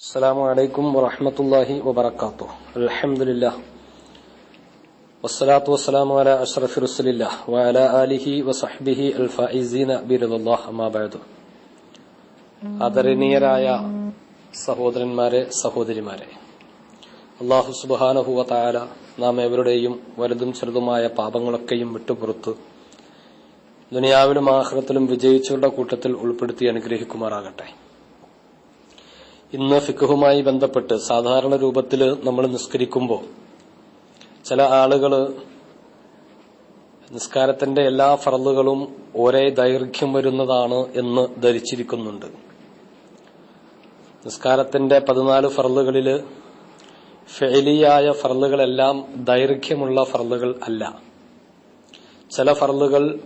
السلام عليكم ورحمة الله وبركاته الحمد لله والصلاة والسلام على أشرف رسول الله وعلى آله وصحبه الفائزين برضا الله أما بعد ആദരണീയരായ സഹോദരന്മാരെ സഹോദരിമാരെ അള്ളാഹു സുബാനഹുവ താര നാം എവരുടെയും വലുതും ചെറുതുമായ പാപങ്ങളൊക്കെയും വിട്ടുപുറത്ത് ദുനിയാവിലും ആഹ്റത്തിലും വിജയിച്ചവരുടെ കൂട്ടത്തിൽ ഉൾപ്പെടുത്തി അനുഗ്രഹിക്കുമാറാകട്ടെ ഇന്ന് ഫിഖുമായി ബന്ധപ്പെട്ട് സാധാരണ രൂപത്തിൽ നമ്മൾ നിസ്കരിക്കുമ്പോൾ ചില ആളുകൾ നിസ്കാരത്തിന്റെ എല്ലാ ഫറലുകളും ഒരേ ദൈർഘ്യം വരുന്നതാണ് എന്ന് ധരിച്ചിരിക്കുന്നുണ്ട്. നിസ്കാരത്തിന്റെ പതിനാല് ഫറലുകളിൽ ഫെയിലിയായ ഫറലുകളെല്ലാം ദൈർഘ്യമുള്ള ഫറലുകൾ അല്ല. ചില ഫറലുകൾ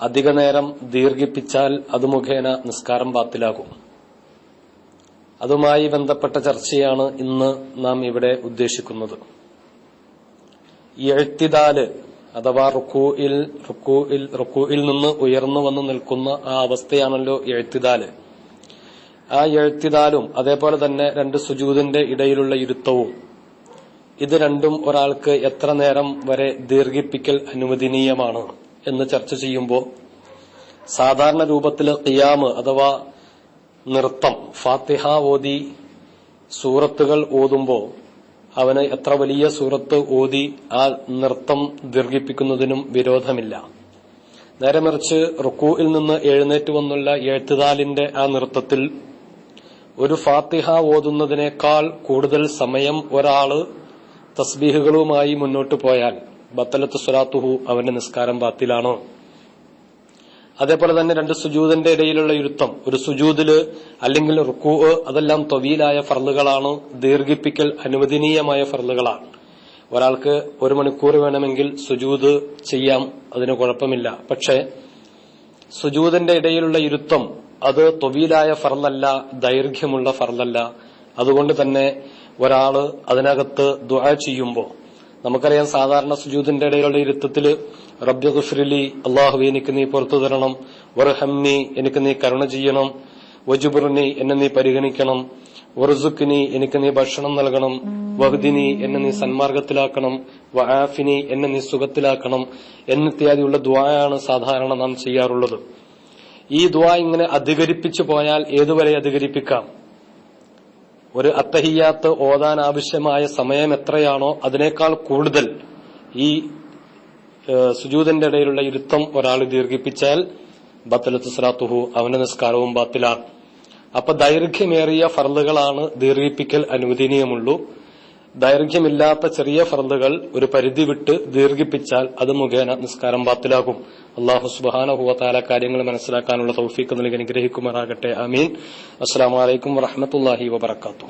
അധിക നേരം ദീർഘിപ്പിച്ചാൽ അത് മുഖേന നിസ്കാരം ബാത്തിലാകും. അതുമായി ബന്ധപ്പെട്ട ചർച്ചയാണ് ഇന്ന് നാം ഇവിടെ ഉദ്ദേശിക്കുന്നത്. എഴുത്തിദാൽ അഥവാ റുക്കൂയിൽ റുക്കൂയിൽ റുക്കൂയിൽ നിന്ന് ഉയർന്നു വന്നു നിൽക്കുന്ന ആ അവസ്ഥയാണല്ലോ എഴുത്തിദാൽ ആ എഴുത്തിദാലും അതേപോലെ തന്നെ രണ്ട് സുജൂതിന്റെ ഇടയിലുള്ള ഇരുത്തവും. ഇത് രണ്ടും ഒരാൾക്ക് എത്ര നേരം വരെ ദീർഘിപ്പിക്കൽ അനുവദനീയമാണ് എന്ന് ചർച്ച ചെയ്യുമ്പോൾ സാധാരണ രൂപത്തിൽ ഖിയാമ് അഥവാ നൃത്തം. ഫാത്തിഹ ഓതി സൂറത്തുകൾ ഓതുമ്പോൾ അവന് എത്ര വലിയ സൂറത്ത് ഓതി ആ നൃത്തം ദീർഘിപ്പിക്കുന്നതിനും വിരോധമില്ല. നേരെ മറിച്ച് റുക്കൂയിൽ നിന്ന് എഴുന്നേറ്റ് വന്നുള്ള എഴുത്തുതാലിന്റെ ആ നൃത്തത്തിൽ ഒരു ഫാത്തിഹ ഓതുന്നതിനേക്കാൾ കൂടുതൽ സമയം ഒരാൾ തസ്ബീഹുകളുമായി മുന്നോട്ട് പോയാൽ ബത്തലത്ത് സ്വലാത്തുഹു അവന്റെ നിസ്കാരം ബാത്തിലാണോ? അതേപോലെ തന്നെ രണ്ട് സുജൂതിന്റെ ഇടയിലുള്ള ഇരുത്തം. ഒരു സുജൂതിൽ അല്ലെങ്കിൽ റുക്കൂ അതെല്ലാം തൊവീലായ ഫർലുകളാണ് ദീർഘിപ്പിക്കൽ അനുവദനീയമായ ഫർലുകളാണ് ഒരാൾക്ക് ഒരു മണിക്കൂർ വേണമെങ്കിൽ സുജൂത് ചെയ്യാം അതിന് കുഴപ്പമില്ല. പക്ഷേ സുജൂതിന്റെ ഇടയിലുള്ള ഇരുത്തം അത് തൊവീലായ ഫർലല്ല ദൈർഘ്യമുള്ള ഫർലല്ല അതുകൊണ്ട് തന്നെ ഒരാൾ അതിനകത്ത് ദുആ ചെയ്യുമ്പോൾ നമുക്കറിയാം സാധാരണ സുജൂദിന്റെ ഇടയിലുള്ള ഇരുത്തത്തിൽ റബ്ബി ഗുഫ്രിലി അള്ളാഹു എനിക്ക് നീ പുറത്തു തരണം. വർഹംനി എനിക്ക് നീ കരുണ ചെയ്യണം. വജുബുറിനി എന്നെ നീ പരിഗണിക്കണം. വറുസുക്കിനി എനിക്ക് നീ ഭക്ഷണം നൽകണം. വഹുദിനി എന്നെ നീ സന്മാർഗത്തിലാക്കണം. വഹാഫിനി എന്നെ നീ സുഖത്തിലാക്കണം. എന്നിത്യാദിയുള്ള ദ്വായാണ് സാധാരണ നാം ചെയ്യാറുള്ളത്. ഈ ദ്വാ ഇങ്ങനെ അധികരിപ്പിച്ചു പോയാൽ ഏതുവരെ അധികരിപ്പിക്കാം? ഒരു അത്തഹിയാത്ത് ഓതാൻ ആവശ്യമായ സമയം എത്രയാണോ അതിനേക്കാൾ കൂടുതൽ ഈ സുജൂതന്റെ ഇടയിലുള്ള ഇരുത്തം ഒരാൾ ദീർഘിപ്പിച്ചാൽ ബത്തലത്ത് സലാത്തുഹു അവന്റെ നിസ്കാരവും ബാത്തിലാണ് അപ്പൊ ദൈർഘ്യമേറിയ ഫർദുകളാണ് ദീർഘിപ്പിക്കൽ അനുവദനീയമുള്ളൂ. ദൈർഘ്യമില്ലാത്ത ചെറിയ ഫർദുകൾ ഒരു പരിധി വിട്ട് ദീർഘിപ്പിച്ചാൽ അത് മുഖേന നിസ്കാരം ബാത്തിലാകും. അള്ളാഹു സുബാനഹുവത്താല കാര്യങ്ങൾ മനസ്സിലാക്കാനുള്ള തൗഫീഖ് നൽകി അനുഗ്രഹിക്കുമാറാകട്ടെ. അമീൻ അസ്സാം വലൈക്കും വറഹമത്തല്ലാഹി വബർക്കാത്തു